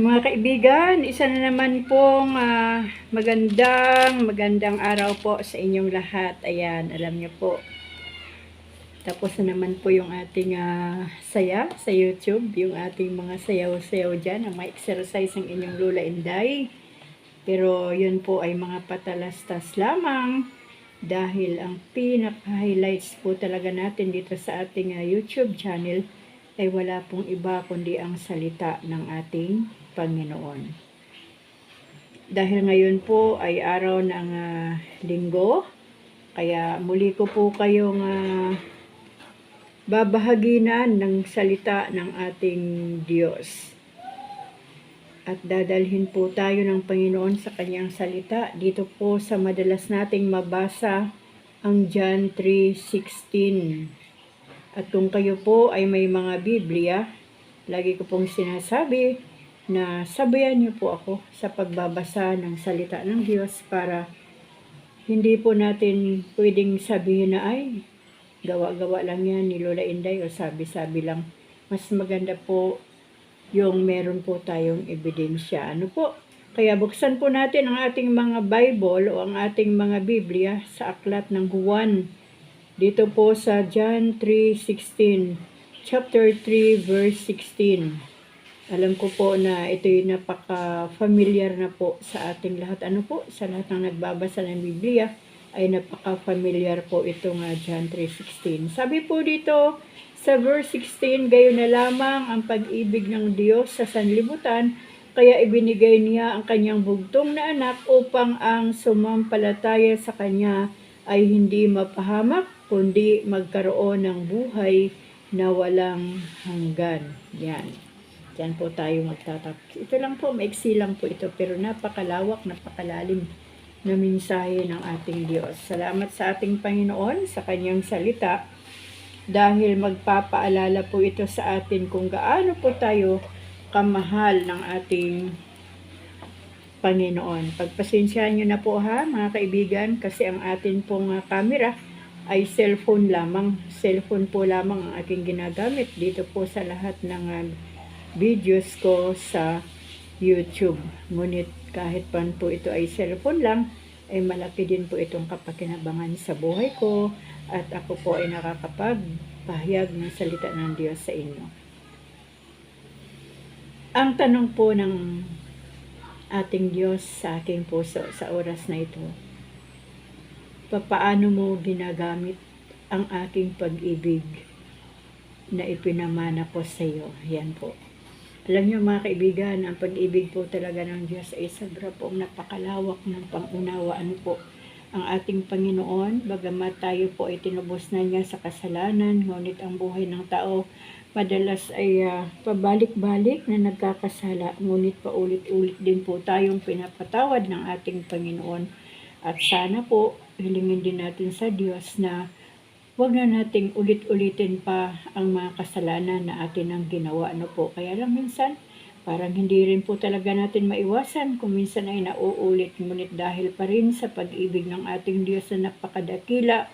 Mga kaibigan, isa na naman pong ah, magandang, magandang araw po sa inyong lahat. Ayan, alam niyo po. Tapos na naman po yung ating ah, saya sa YouTube, yung ating mga sayaw-sayaw dyan, ang mga exercise ng inyong Lula Inday. Pero yun po ay mga patalastas lamang dahil ang pinaka-highlights po talaga natin dito sa ating ah, YouTube channel ay wala pong iba kundi ang salita ng ating Panginoon. Dahil ngayon po ay araw ng ah, linggo, kaya muli ko po kayong ah, babahaginan ng salita ng ating Diyos. At dadalhin po tayo ng Panginoon sa kanyang salita dito po sa madalas nating mabasa ang John 3.16. At kung kayo po ay may mga Biblia, lagi ko pong sinasabi na sabayan niyo po ako sa pagbabasa ng salita ng Diyos para hindi po natin pwedeng sabihin na ay gawa-gawa lang yan ni Lola Inday o sabi-sabi lang. Mas maganda po yung meron po tayong ebidensya. Ano po? Kaya buksan po natin ang ating mga Bible o ang ating mga Biblia sa aklat ng Juan. Dito po sa John 3.16, chapter 3, verse 16. Alam ko po na ito'y napaka-familiar na po sa ating lahat. Ano po? Sa lahat ng nagbabasa ng Biblia ay napaka-familiar po itong uh, John 3.16. Sabi po dito sa verse 16, gayon na lamang ang pag-ibig ng Diyos sa sanlibutan, kaya ibinigay niya ang kanyang bugtong na anak upang ang sumampalataya sa kanya ay hindi mapahamak, kundi magkaroon ng buhay na walang hanggan. Yan. Diyan po tayo magtatapos. Ito lang po, maiksi lang po ito, pero napakalawak, napakalalim na mensahe ng ating Diyos. Salamat sa ating Panginoon sa kanyang salita dahil magpapaalala po ito sa atin kung gaano po tayo kamahal ng ating Panginoon. Pagpasensyahan nyo na po ha mga kaibigan kasi ang atin pong uh, camera ay cellphone lamang. Cellphone po lamang ang aking ginagamit dito po sa lahat ng uh, videos ko sa YouTube. Ngunit kahit pa po ito ay cellphone lang, ay malaki din po itong kapakinabangan sa buhay ko at ako po ay nakakapagpahayag ng salita ng Diyos sa inyo. Ang tanong po ng ating Diyos sa aking puso sa oras na ito, papaano mo ginagamit ang aking pag-ibig na ipinamana ko sa iyo? Yan po. Alam niyo mga kaibigan, ang pag-ibig po talaga ng Diyos ay sobra pong napakalawak ng pangunawa. Ano po, ang ating Panginoon, bagamat tayo po ay tinubos na niya sa kasalanan, ngunit ang buhay ng tao madalas ay uh, pabalik-balik na nagkakasala, ngunit paulit-ulit din po tayong pinapatawad ng ating Panginoon. At sana po, hilingin din natin sa Diyos na huwag na nating ulit-ulitin pa ang mga kasalanan na atin ang ginawa. Ano po? Kaya lang minsan, parang hindi rin po talaga natin maiwasan kung minsan ay nauulit. Ngunit dahil pa rin sa pag-ibig ng ating Diyos na napakadakila,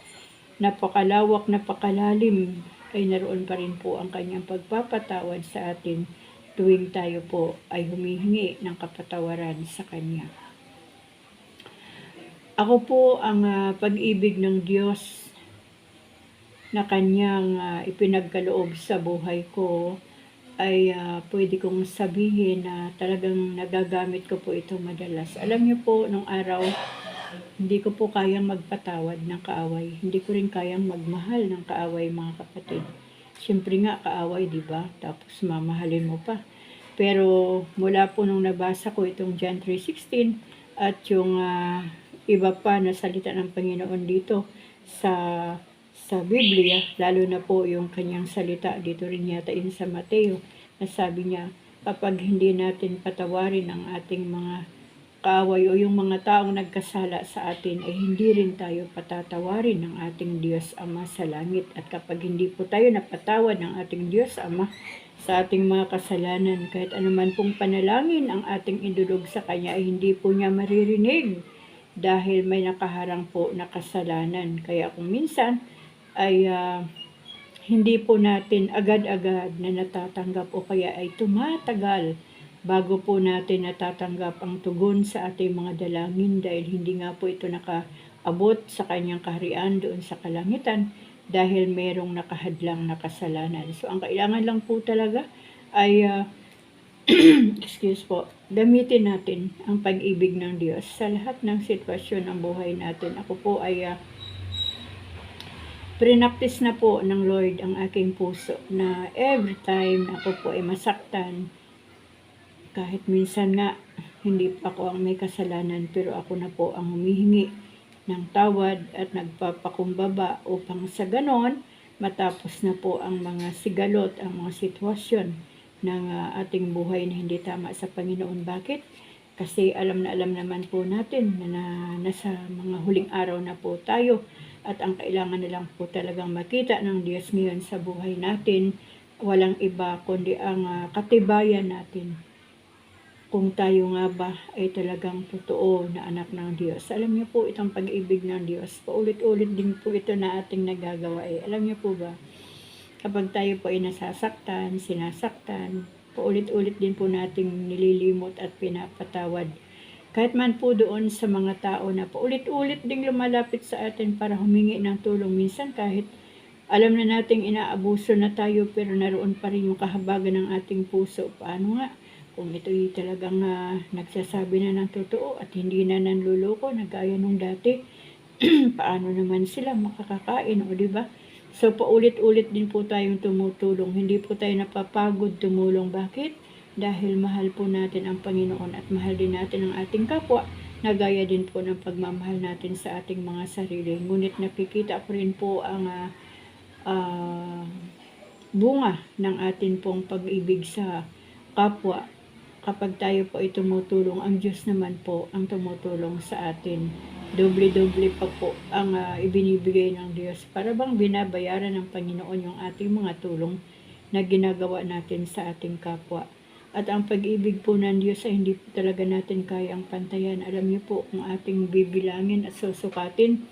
napakalawak, napakalalim, ay naroon pa rin po ang kanyang pagpapatawad sa atin tuwing tayo po ay humihingi ng kapatawaran sa Kanya. Ako po ang uh, pag-ibig ng Diyos na Kanyang uh, ipinagkaloob sa buhay ko ay uh, pwede kong sabihin na talagang nagagamit ko po ito madalas. Alam niyo po, nung araw, hindi ko po kayang magpatawad ng kaaway. Hindi ko rin kayang magmahal ng kaaway, mga kapatid. Siyempre nga, kaaway, di ba? Tapos mamahalin mo pa. Pero mula po nung nabasa ko itong John 3.16 at yung uh, iba pa na salita ng Panginoon dito sa sa Biblia, lalo na po yung kanyang salita dito rin yata in sa Mateo, na sabi niya, kapag hindi natin patawarin ang ating mga kaaway o yung mga taong nagkasala sa atin ay hindi rin tayo patatawarin ng ating Diyos Ama sa langit. At kapag hindi po tayo napatawad ng ating Diyos Ama sa ating mga kasalanan, kahit anuman pong panalangin ang ating indulog sa Kanya ay hindi po niya maririnig dahil may nakaharang po na kasalanan. Kaya kung minsan ay uh, hindi po natin agad-agad na natatanggap o kaya ay tumatagal bago po natin natatanggap ang tugon sa ating mga dalangin dahil hindi nga po ito nakaabot sa kanyang kaharian doon sa kalangitan dahil merong nakahadlang na kasalanan. So ang kailangan lang po talaga ay ah, excuse po, gamitin natin ang pag-ibig ng Diyos sa lahat ng sitwasyon ng buhay natin. Ako po ay uh, prinaktis na po ng Lord ang aking puso na every time ako po ay masaktan, kahit minsan nga hindi pa ako ang may kasalanan pero ako na po ang humihingi ng tawad at nagpapakumbaba upang sa ganon matapos na po ang mga sigalot, ang mga sitwasyon ng ah, ating buhay na hindi tama sa Panginoon. Bakit? Kasi alam na alam naman po natin na, na nasa mga huling araw na po tayo at ang kailangan na lang po talagang makita ng Diyos ngayon sa buhay natin walang iba kundi ang ah, katibayan natin kung tayo nga ba ay talagang totoo na anak ng Diyos. Alam niyo po itong pag-ibig ng Diyos. Paulit-ulit din po ito na ating nagagawa. Eh. Alam niyo po ba, kapag tayo po ay nasasaktan, sinasaktan, paulit-ulit din po nating nililimot at pinapatawad. Kahit man po doon sa mga tao na paulit-ulit ding lumalapit sa atin para humingi ng tulong. Minsan kahit alam na nating inaabuso na tayo pero naroon pa rin yung kahabagan ng ating puso. Paano nga? Kung ito'y talagang ah, nagsasabi na ng totoo at hindi na nanluloko na gaya nung dati, paano naman sila makakakain o di ba? So paulit-ulit din po tayong tumutulong. Hindi po tayo napapagod tumulong. Bakit? Dahil mahal po natin ang Panginoon at mahal din natin ang ating kapwa na gaya din po ng pagmamahal natin sa ating mga sarili. Ngunit nakikita ko rin po ang ah, bunga ng atin pong pag-ibig sa kapwa kapag tayo po ay tumutulong, ang Diyos naman po ang tumutulong sa atin. Doble-doble pa po ang ah, ibinibigay ng Diyos para bang binabayaran ng Panginoon yung ating mga tulong na ginagawa natin sa ating kapwa. At ang pag-ibig po ng Diyos ay hindi po talaga natin kayang pantayan. Alam niyo po kung ating bibilangin at susukatin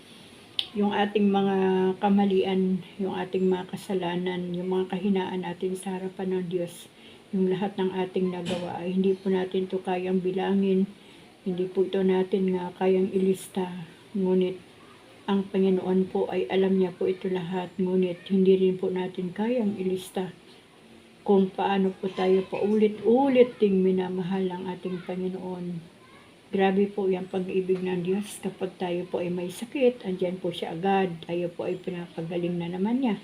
yung ating mga kamalian, yung ating mga kasalanan, yung mga kahinaan natin sa harapan ng Diyos yung lahat ng ating nagawa ay hindi po natin to kayang bilangin, hindi po ito natin nga kayang ilista. Ngunit ang Panginoon po ay alam niya po ito lahat, ngunit hindi rin po natin kayang ilista kung paano po tayo paulit-ulit ting minamahal ang ating Panginoon. Grabe po yung pag-ibig ng Diyos kapag tayo po ay may sakit, andyan po siya agad, tayo po ay pinapagaling na naman niya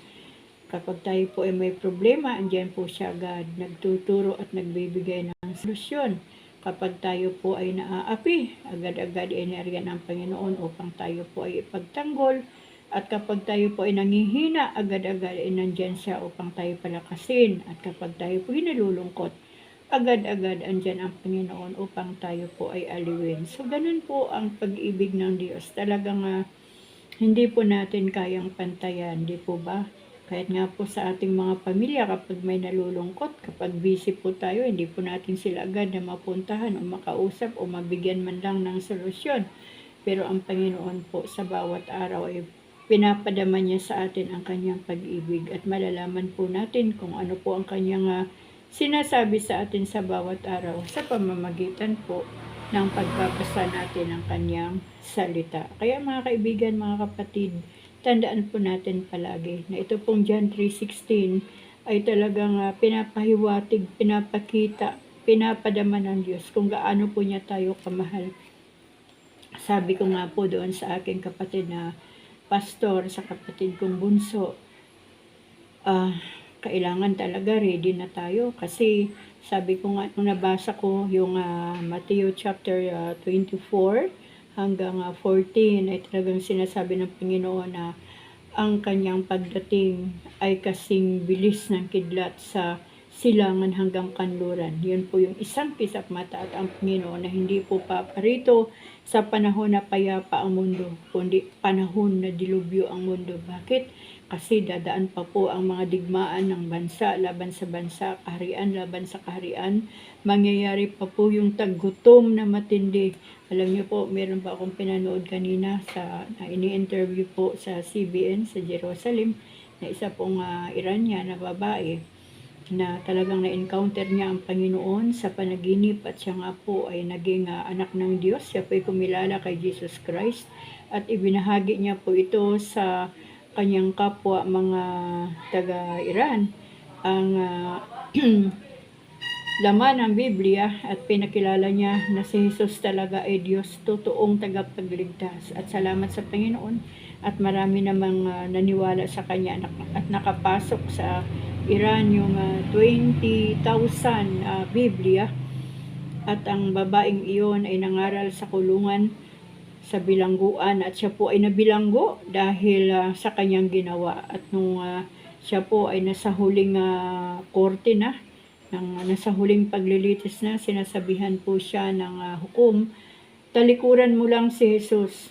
Kapag tayo po ay may problema, andyan po siya agad nagtuturo at nagbibigay ng solusyon. Kapag tayo po ay naaapi, agad-agad ay nariyan ng Panginoon upang tayo po ay ipagtanggol. At kapag tayo po ay nangihina, agad-agad ay nandyan siya upang tayo palakasin. At kapag tayo po ay nalulungkot, agad-agad andyan ang Panginoon upang tayo po ay aliwin. So, ganun po ang pag-ibig ng Diyos. Talagang uh, hindi po natin kayang pantayan, di po ba? Kahit nga po sa ating mga pamilya, kapag may nalulungkot, kapag busy po tayo, hindi po natin sila agad na mapuntahan o makausap o mabigyan man lang ng solusyon. Pero ang Panginoon po sa bawat araw ay pinapadama niya sa atin ang kanyang pag-ibig at malalaman po natin kung ano po ang kanyang uh, sinasabi sa atin sa bawat araw sa pamamagitan po ng pagpapasa natin ng kanyang salita. Kaya mga kaibigan, mga kapatid, tandaan po natin palagi na ito pong John 3.16 ay talagang uh, pinapahiwatig, pinapakita, pinapadama ng Diyos kung gaano po niya tayo kamahal. Sabi ko nga po doon sa aking kapatid na pastor, sa kapatid kong bunso, uh, kailangan talaga ready na tayo. Kasi sabi ko nga nung nabasa ko yung uh, Matthew chapter uh, 24 hanggang uh, 14 ay talagang sinasabi ng Panginoon na ang kanyang pagdating ay kasing bilis ng kidlat sa silangan hanggang kanluran. Yun po yung isang kisap mata at ang Panginoon na hindi po paparito sa panahon na payapa ang mundo, kundi panahon na dilubyo ang mundo. Bakit? Kasi dadaan pa po ang mga digmaan ng bansa laban sa bansa, kaharian laban sa kaharian. Mangyayari pa po yung taggutom na matindi. Alam niyo po, meron pa akong pinanood kanina sa na ini-interview po sa CBN sa Jerusalem na isa pong uh, Iranian na babae na talagang na-encounter niya ang Panginoon sa panaginip at siya nga po ay naging ah, anak ng Diyos. Siya po ay kumilala kay Jesus Christ at ibinahagi niya po ito sa kanyang kapwa mga taga-Iran. Ang ah, laman ng Biblia at pinakilala niya na si Jesus talaga ay Diyos, totoong tagapagligtas. At salamat sa Panginoon at marami namang ah, naniwala sa kanya at nakapasok sa Iran yung ah, 20,000 ah, Biblia. At ang babaeng iyon ay nangaral sa kulungan sa bilangguan at siya po ay nabilanggo dahil ah, sa kanyang ginawa. At nung ah, siya po ay nasa huling ah, korte na ng nasa huling paglilitis na sinasabihan po siya ng ah, hukom talikuran mo lang si Jesus.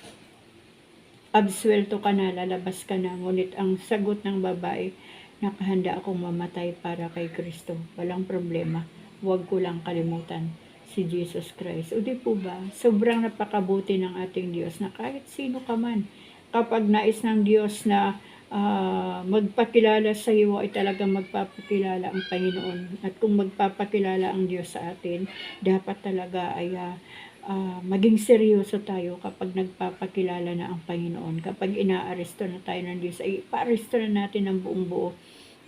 Absuelto ka na, lalabas ka na. Ngunit ang sagot ng babae, nakahanda akong mamatay para kay Kristo. Walang problema. Huwag ko lang kalimutan si Jesus Christ. O di po ba? Sobrang napakabuti ng ating Diyos na kahit sino ka man, kapag nais ng Diyos na ah, magpakilala sa iyo ay talagang magpapakilala ang Panginoon. At kung magpapakilala ang Diyos sa atin, dapat talaga ay ah, ah, maging seryoso tayo kapag nagpapakilala na ang Panginoon. Kapag inaaresto na tayo ng Diyos, ay ipaaresto na natin ng buong buo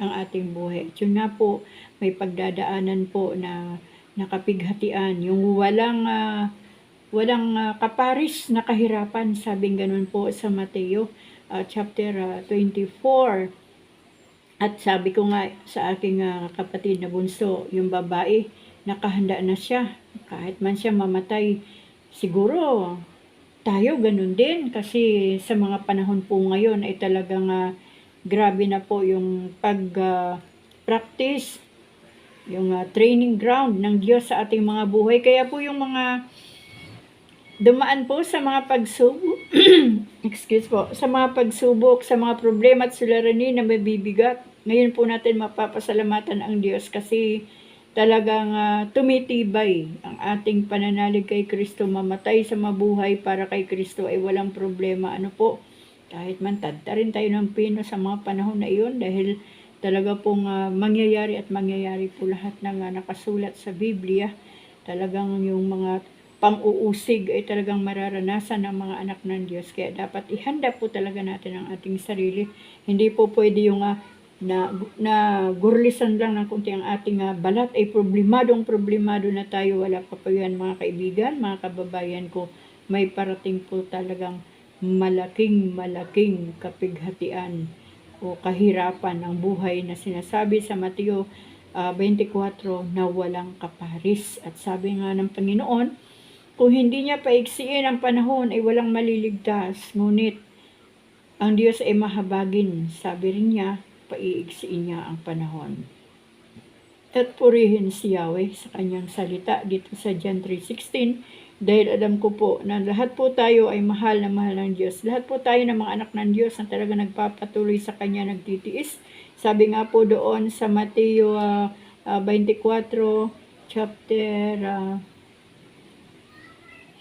ang ating buhay. At yun nga po, may pagdadaanan po na nakapighatian. Yung walang ah, walang ah, kaparis na kahirapan, sabing ganun po sa Mateo ah, chapter ah, 24. At sabi ko nga sa aking ah, kapatid na bunso, yung babae, nakahanda na siya. Kahit man siya mamatay, siguro tayo ganun din. Kasi sa mga panahon po ngayon ay talagang ah, grabe na po yung pag-practice, yung ah, training ground ng Diyos sa ating mga buhay. Kaya po yung mga dumaan po sa mga pagsubok, excuse po, sa mga pagsubok, sa mga problema at suliranin na mabibigat. Ngayon po natin mapapasalamatan ang Diyos kasi talagang ah, tumitibay ang ating pananalig kay Kristo, mamatay sa mabuhay para kay Kristo ay walang problema. Ano po, kahit man tadta rin tayo ng pino sa mga panahon na iyon dahil talaga pong ah, mangyayari at mangyayari po lahat ng ah, nakasulat sa Biblia. Talagang yung mga pang-uusig ay talagang mararanasan ng mga anak ng Diyos. Kaya dapat ihanda po talaga natin ang ating sarili. Hindi po pwede yung ah, na, na gurlisan lang ng kunti ang ating ah, balat ay problemadong problemado na tayo. Wala pa po yan mga kaibigan, mga kababayan ko. May parating po talagang malaking malaking kapighatian o kahirapan ng buhay na sinasabi sa Mateo ah, 24 na walang kaparis. At sabi nga ng Panginoon, kung hindi niya paiksiin ang panahon ay walang maliligtas. Ngunit ang Diyos ay mahabagin. Sabi rin niya, paiiksiin niya ang panahon. At purihin si Yahweh sa kanyang salita dito sa John 3.16 dahil alam ko po na lahat po tayo ay mahal na mahal ng Diyos. Lahat po tayo ng mga anak ng Diyos na talaga nagpapatuloy sa Kanya, nagtitiis. Sabi nga po doon sa Mateo ah, ah, 24, chapter ah,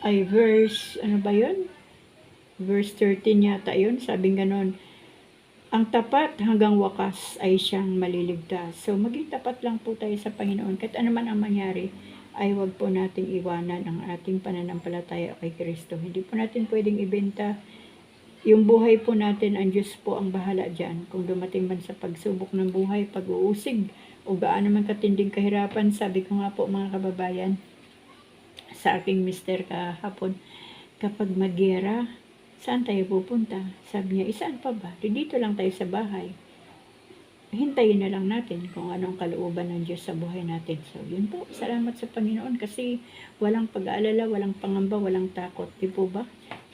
ay verse, ano ba yun? Verse 13 yata yun, sabing ganon. Ang tapat hanggang wakas ay siyang maliligtas. So, maging tapat lang po tayo sa Panginoon. Kahit ano man ang mangyari, ay wag po nating iwanan ang ating pananampalataya kay Kristo. Hindi po natin pwedeng ibenta yung buhay po natin, ang Diyos po ang bahala dyan. Kung dumating man sa pagsubok ng buhay, pag-uusig, o gaano man katinding kahirapan, sabi ko nga po mga kababayan, sa aking mister kahapon, kapag magyera, saan tayo pupunta? Sabi niya, isaan pa ba? Di Dito lang tayo sa bahay. Hintayin na lang natin kung anong kalooban ng Diyos sa buhay natin. So, yun po. Salamat sa Panginoon kasi walang pag-aalala, walang pangamba, walang takot. Di po ba?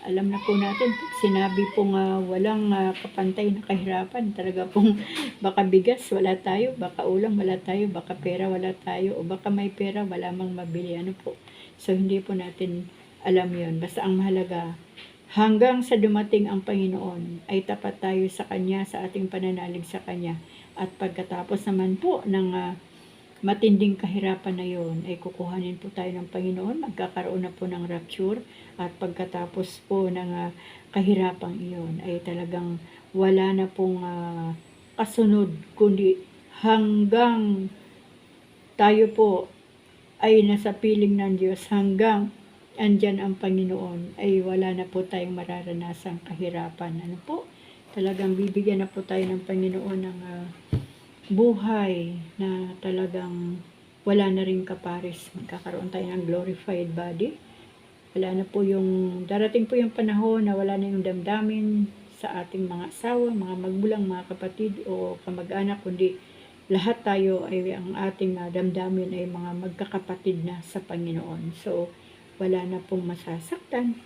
Alam na po natin, sinabi pong ah, walang ah, kapantay na kahirapan, talaga pong baka bigas, wala tayo, baka ulam, wala tayo, baka pera, wala tayo, o baka may pera, wala mang mabili. Ano po? So, hindi po natin alam yon Basta ang mahalaga, hanggang sa dumating ang Panginoon, ay tapat tayo sa Kanya, sa ating pananalig sa Kanya. At pagkatapos naman po ng ah, matinding kahirapan na yon, ay kukuhanin po tayo ng Panginoon, magkakaroon na po ng rapture, at pagkatapos po ng ah, kahirapang iyon, ay talagang wala na pong ah, kasunod, kundi hanggang tayo po ay nasa piling ng Diyos hanggang andyan ang Panginoon, ay wala na po tayong mararanasang kahirapan. Ano po? Talagang bibigyan na po tayo ng Panginoon ng ah, buhay na talagang wala na rin kapares. Magkakaroon tayo ng glorified body. Wala na po yung, darating po yung panahon na wala na yung damdamin sa ating mga asawa, mga magbulang, mga kapatid o kamag-anak, kundi lahat tayo ay ang ating ah, damdamin ay mga magkakapatid na sa Panginoon. So, wala na pong masasaktan,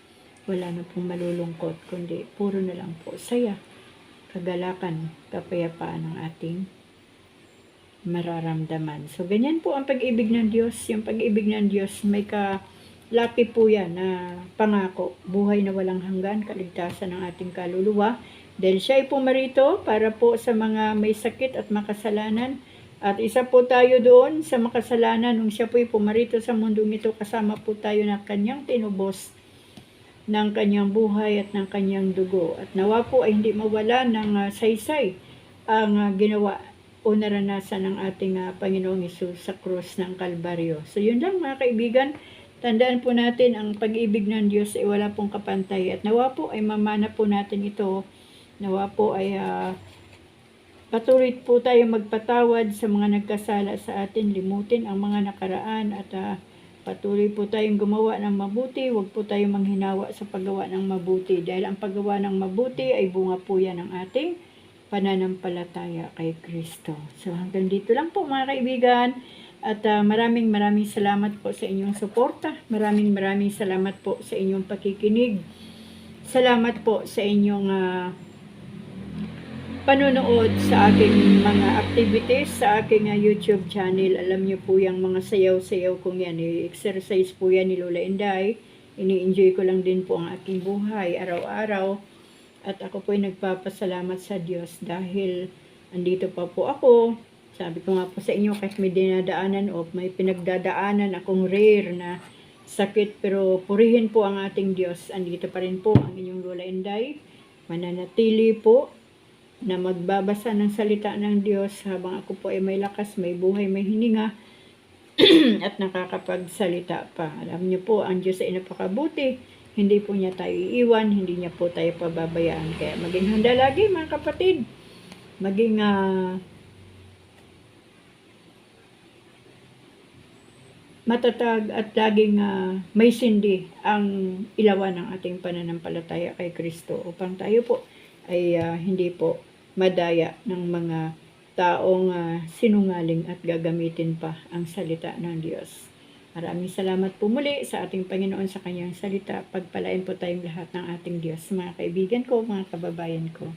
wala na pong malulungkot, kundi puro na lang po saya, kagalakan, kapayapaan ng ating mararamdaman. So, ganyan po ang pag-ibig ng Diyos. Yung pag-ibig ng Diyos, may ka laki po yan na pangako, buhay na walang hanggan, kaligtasan ng ating kaluluwa. Dahil siya ay pumarito para po sa mga may sakit at makasalanan. At isa po tayo doon sa makasalanan nung siya po ay pumarito sa mundong ito kasama po tayo na kanyang tinubos ng kanyang buhay at ng kanyang dugo. At nawa po ay hindi mawala ng ah, saysay ang ah, ginawa o naranasan ng ating ah, Panginoong Isus sa krus ng Kalbaryo. So yun lang mga kaibigan, tandaan po natin ang pag-ibig ng Diyos ay wala pong kapantay. At nawa po ay mamana po natin ito. Nawa po ay ah, patuloy po tayo magpatawad sa mga nagkasala sa atin, limutin ang mga nakaraan at ah, patuloy po tayong gumawa ng mabuti, huwag po tayong manghinawa sa paggawa ng mabuti dahil ang paggawa ng mabuti ay bunga po yan ng ating pananampalataya kay Kristo. So hanggang dito lang po mga kaibigan at ah, maraming maraming salamat po sa inyong suporta. Maraming maraming salamat po sa inyong pakikinig. Salamat po sa inyong ah, panonood sa aking mga activities sa aking ah, YouTube channel. Alam niyo po yung mga sayaw-sayaw kong yan. eh, Exercise po yan ni Lola Inday. Ini-enjoy ko lang din po ang aking buhay araw-araw. At ako po ay nagpapasalamat sa Diyos dahil andito pa po ako. Sabi ko nga po sa inyo kahit may dinadaanan o may pinagdadaanan akong rare na sakit pero purihin po ang ating Diyos. Andito pa rin po ang inyong Lola Inday. Mananatili po na magbabasa ng salita ng Diyos habang ako po ay may lakas, may buhay, may hininga at nakakapagsalita pa. Alam niyo po, ang Diyos ay napakabuti. Hindi po niya tayo iiwan, hindi niya po tayo pababayaan. Kaya maging handa lagi mga kapatid. Maging ah, matatag at laging ah, may sindi ang ilawan ng ating pananampalataya kay Kristo upang tayo po ay ah, hindi po madaya ng mga taong ah, sinungaling at gagamitin pa ang salita ng Diyos. Maraming salamat po muli sa ating Panginoon sa kanyang salita. Pagpalain po tayong lahat ng ating Diyos. Mga kaibigan ko, mga kababayan ko.